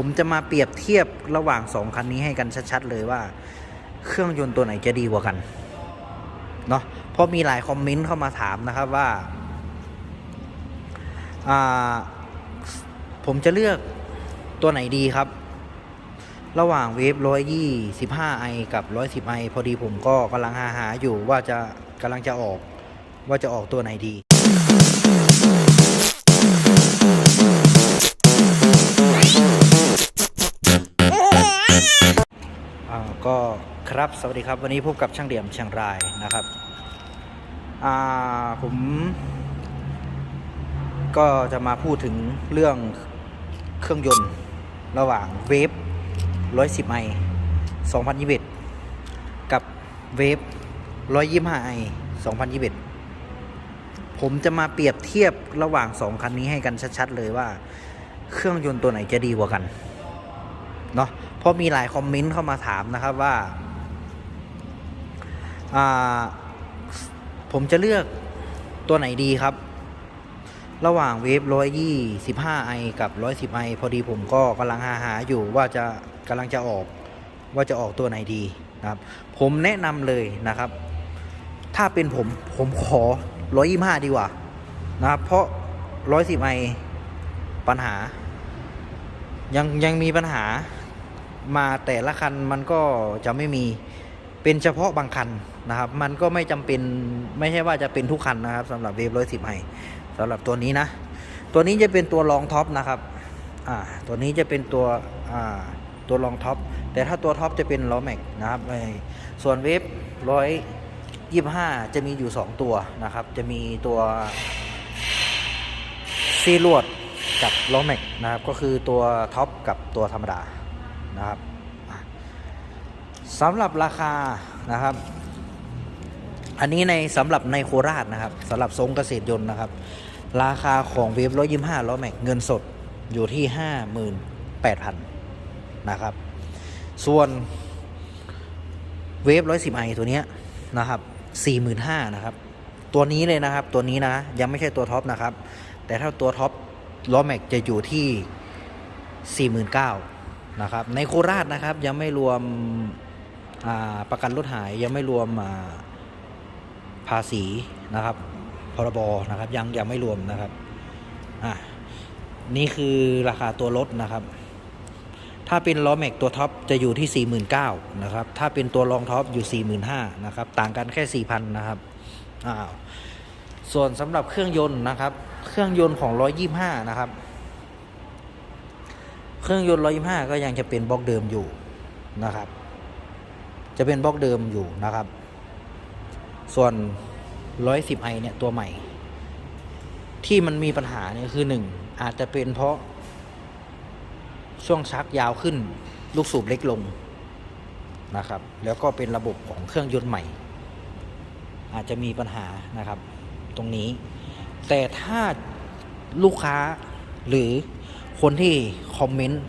ผมจะมาเปรียบเทียบระหว่างสองคันนี้ให้กันชัดๆเลยว่า เครื่องยนต์ตัวไหนจะดีกว่ากันเนาะเพราะมีหลายคอมเมนต์เข้ามาถามนะครับว่าอ่าผมจะเลือกตัวไหนดีครับ ระหว่างเวฟร้อยยี่สิบห้าไอกับร้อยสิบไอพอดีผมก็กำลังหาหาอยู่ว่าจะกำลังจะออกว่าจะออกตัวไหนดี ก็ครับสวัสดีครับวันนี้พบกับช่างเดี่ยมเชียงรายนะครับอ่าผมก็จะมาพูดถึงเรื่องเครื่องยนต์ระหว่างเวฟ110ไอ2021 กับเวฟ125ไอ2021 ผมจะมาเปรียบเทียบระหว่างสองคันนี้ให้กันชัด ๆ เลยว่า เครื่องยนต์ตัวไหนจะดีกว่ากันเนาะ เพราะมีหลายคอมเมนต์เข้ามาถามนะครับว่าอ่า ผมจะเลือกตัวไหนดีครับ ระหว่างเวฟร้อยยี่สิบห้าไอกับร้อยสิบไอพอดีผมก็กำลังหาหาอยู่ว่าจะกำลังจะออกว่าจะออกตัวไหนดีนะครับ ผมแนะนำเลยนะครับ ถ้าเป็นผมผมขอร้อยยี่ห้าดีกว่านะครับ เพราะร้อยสิบไอปัญหายังยังมีปัญหา มาแต่ละคันมันก็จะไม่มีเป็นเฉพาะบางคันนะครับ มันก็ไม่จำเป็นไม่ใช่ว่าจะเป็นทุกคันนะครับสำหรับเวฟร้อยสิบไอสำหรับตัวนี้นะ ตัวนี้จะเป็นตัวรองท็อปนะครับอ่าตัวนี้จะเป็นตัวอ่าตัวรองท็อปแต่ถ้าตัวท็อปจะเป็นล้อแม็กนะครับส่วนเวฟร้อยยี่ห้าจะมีอยู่ 2 ตัวนะครับ จะมีตัวซีลวดกับล้อแม็กนะครับ ก็คือตัวท็อปกับตัวธรรมดา นะครับสำหรับราคานะครับ อันนี้ในสำหรับในโคราชนะครับสำหรับทรงเกษตรยนต์นะครับ ราคาของเวฟร้อยยี่ห้าล้อแม็กเงินสดอยู่ที่ห้าหมื่นแปดพันนะครับ ส่วนเวฟร้อยสิบไอตัวเนี้ยนะครับสี่หมื่นห้านะครับ ตัวนี้เลยนะครับ ตัวนี้นะ ยังไม่ใช่ตัวท็อปนะครับ แต่ถ้าตัวท็อปล้อแม็กจะอยู่ที่49,000นเก้าะครับในโคราชนะครับยังไม่รวมประกันรถหายยังไม่รวมภาษีนะครับพรบนะครับยังยังไม่รวมนะครับอะนี่คือราคาตัวรถนะครับ ถ้าเป็นล้อแม็กตัวท็อปจะอยู่ที่ 49,000นะครับถ้าเป็นตัวรองท็อปอยู่ 45,000นะครับต่างกันแค่ 4,000นะครับอ้าวส่วนสำหรับเครื่องยนต์นะครับ เครื่องยนต์ของ 125 นะครับ เครื่องยนต์ 125 ก็ยังจะเป็นบล็อกเดิมอยู่นะครับ จะเป็นบล็อกเดิมอยู่นะครับ ส่วน 110i เนี่ยตัวใหม่ ที่มันมีปัญหาเนี่ยคือหนึ่งอาจจะเป็นเพราะช่วงชักยาวขึ้นลูกสูบเล็กลงนะครับ แล้วก็เป็นระบบของเครื่องยนต์ใหม่ อาจจะมีปัญหานะครับ ตรงนี้ แต่ถ้าลูกค้าหรือ คนที่คอมเมนต์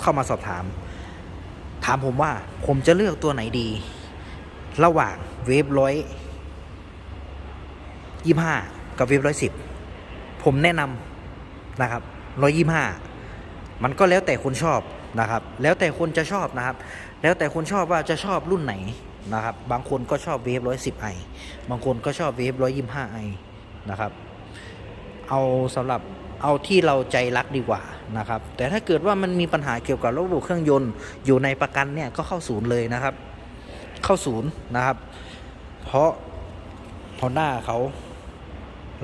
เข้ามาสอบถาม ถามผมว่าผมจะเลือกตัวไหนดี ระหว่างเวฟร้อยยี่ห้ากับเวฟร้อยสิบผมแนะนำนะครับร้อยยี่ห้ามันก็แล้วแต่คนชอบนะครับ แล้วแต่คนจะชอบนะครับ แล้วแต่คนชอบว่าจะชอบรุ่นไหนนะครับ บางคนก็ชอบเวฟร้อยสิบไอบางคนก็ชอบเวฟร้อยยี่ห้าไอนะครับ เอาสำหรับ เอาที่เราใจรักดีกว่านะครับ แต่ถ้าเกิดว่ามันมีปัญหาเกี่ยวกับระบบเครื่องยนต์ อยู่ในประกันเนี่ยก็เข้าศูนย์เลยนะครับ เข้าศูนย์นะครับ เพราะ Honda เขา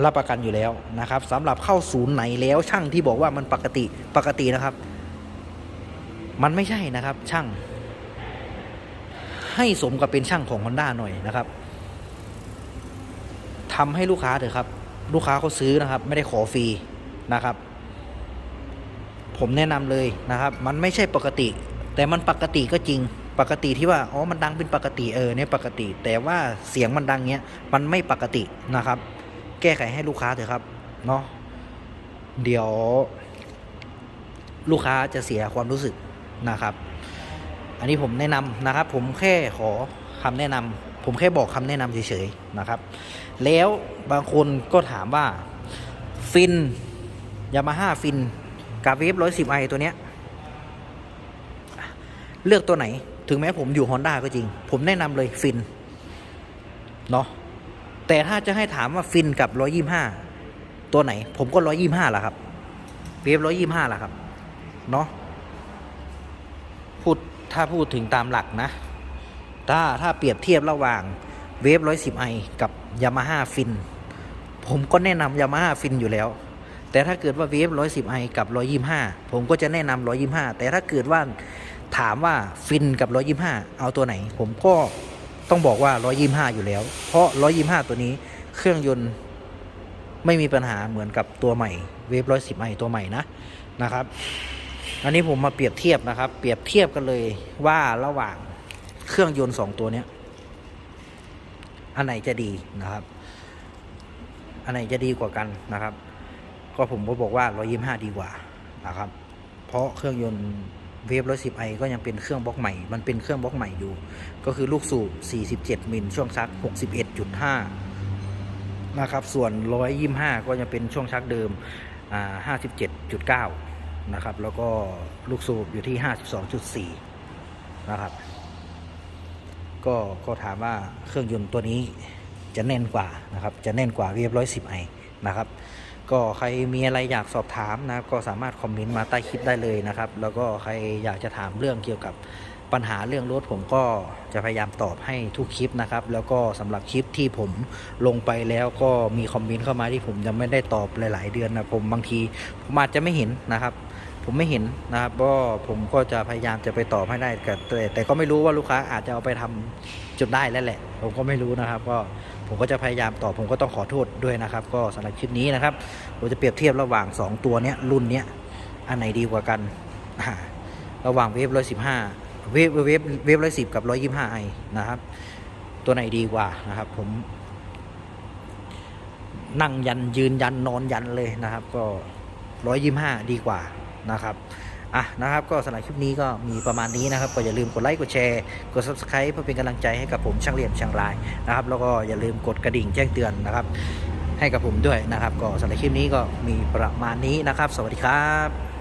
รับประกันอยู่แล้วนะครับสำหรับเข้าศูนย์ไหนแล้วช่างที่บอกว่ามันปกติปกตินะครับ มันไม่ใช่นะครับช่าง ให้สมกับเป็นช่างของ Honda หน่อยนะครับทำให้ลูกค้าเถอะครับ ลูกค้าเขาซื้อนะครับ ไม่ได้ขอฟรี นะครับ ผมแนะนำเลยนะครับ มันไม่ใช่ปกติ แต่มันปกติก็จริงปกติที่ว่าอ๋อมันดังเป็นปกติเออเนี่ยปกติ แต่ว่าเสียงมันดังเงี้ยมันไม่ปกตินะครับ แก้ไขให้ลูกค้าเถอะครับเนาะเดี๋ยว ลูกค้าจะเสียความรู้สึกนะครับ อันนี้ผมแนะนำนะครับ ผมแค่ขอคำแนะนำผมแค่บอกคำแนะนำเฉยๆนะครับ แล้วบางคนก็ถามว่าฟิน ยามาฮ่าฟินกับเวฟร้อยสิบไอตัวเนี้ย เลือกตัวไหน ถึงแม้ผมอยู่ Honda ก็จริง ผมแนะนำเลยฟิน เนาะแต่ถ้าจะให้ถามว่าฟินกับ125ตัวไหน ผมก็125ล่ห้าละครับเวฟ125ล่ห้าละครับ เนาะพูดถ้าพูดถึงตามหลักนะ ถ้าถ้าเปรียบเทียบระหว่างเวฟ110 i กับ Yamaha ฟินผมก็แนะนำ Yamaha ฟินอยู่แล้ว แต่ถ้าเกิดว่าเวฟ110 i กับ 125 ผมก็จะแนะนำ125 แต่ถ้าเกิดว่าถามว่าฟินกับ 125 เอาตัวไหน ผมก็ต้องบอกว่า 125 อยู่แล้ว เพราะ 125 ตัวนี้เครื่องยนต์ไม่มีปัญหาเหมือนกับตัวใหม่ เวฟ110 i ตัวใหม่นะนะครับ อันนี้ผมมาเปรียบเทียบนะครับ เปรียบเทียบกันเลยว่าระหว่างเครื่องยนต์สองตัวเนี้ยอันไหนจะดีนะครับ อันไหนจะดีกว่ากันนะครับ ก็ผมก็บอกว่า 125 ดีกว่านะครับ เพราะเครื่องยนต์เวฟ110 i ก็ยังเป็นเครื่องบล็อกใหม่ มันเป็นเครื่องบล็อกใหม่อยู่ ก็คือลูกสูบ 47 มิล ช่วงชัก 61.5 นะครับ ส่วน 125 ก็ยังเป็นช่วงชักเดิมอ่า57.9 นะครับ แล้วก็ลูกสูบอยู่ที่ 52.4 นะครับ ก็ก็ถามว่าเครื่องยนต์ตัวนี้จะแน่นกว่านะครับ จะแน่นกว่าเรียบร้อยสิบไอนะครับ ก็ใครมีอะไรอยากสอบถามนะก็สามารถคอมเมนต์มาใต้คลิปได้เลยนะครับ แล้วก็ใครอยากจะถามเรื่องเกี่ยวกับปัญหาเรื่องรถผมก็จะพยายามตอบให้ทุกคลิปนะครับ แล้วก็สำหรับคลิปที่ผมลงไปแล้วก็มีคอมเมนต์เข้ามาที่ผมยังไม่ได้ตอบหลาย ๆ เดือนนะผมบางทีผมอาจจะไม่เห็นนะครับ ผมไม่เห็นนะครับก็ผมก็จะพยายามจะไปตอบให้ได้แต่แต่ก็ไม่รู้ว่าลูกค้าอาจจะเอาไปทำจนได้แล้วแหละ ผมก็ไม่รู้นะครับ ก็ ผมก็จะพยายามตอบผมก็ต้องขอโทษด้วยนะครับ ก็สำหรับคลิปนี้นะครับผมจะเปรียบเทียบระหว่าง 2 ตัวเนี้ยรุ่นเนี้ยอันไหนดีกว่ากันระหว่างเวฟร้อยสิบห้าเวฟเวฟเวฟร้อยสิบกับร้อยยี่ห้าไอนะครับ ตัวไหนดีกว่านะครับ ผม นั่งยันยืนยันนอนยันเลยนะครับ ก็ร้อยยี่ห้าดีกว่านะครับ อะนะครับก็สำหรับคลิปนี้ก็มีประมาณนี้นะครับ ก็อย่าลืมกดไลค์กดแชร์กด subscribe เพื่อเป็นกำลังใจให้กับผมช่างเหลี่ยมช่างลายนะครับ แล้วก็อย่าลืมกดกระดิ่งแจ้งเตือนนะครับ ให้กับผมด้วยนะครับ ก็สำหรับคลิปนี้ก็มีประมาณนี้นะครับ สวัสดีครับ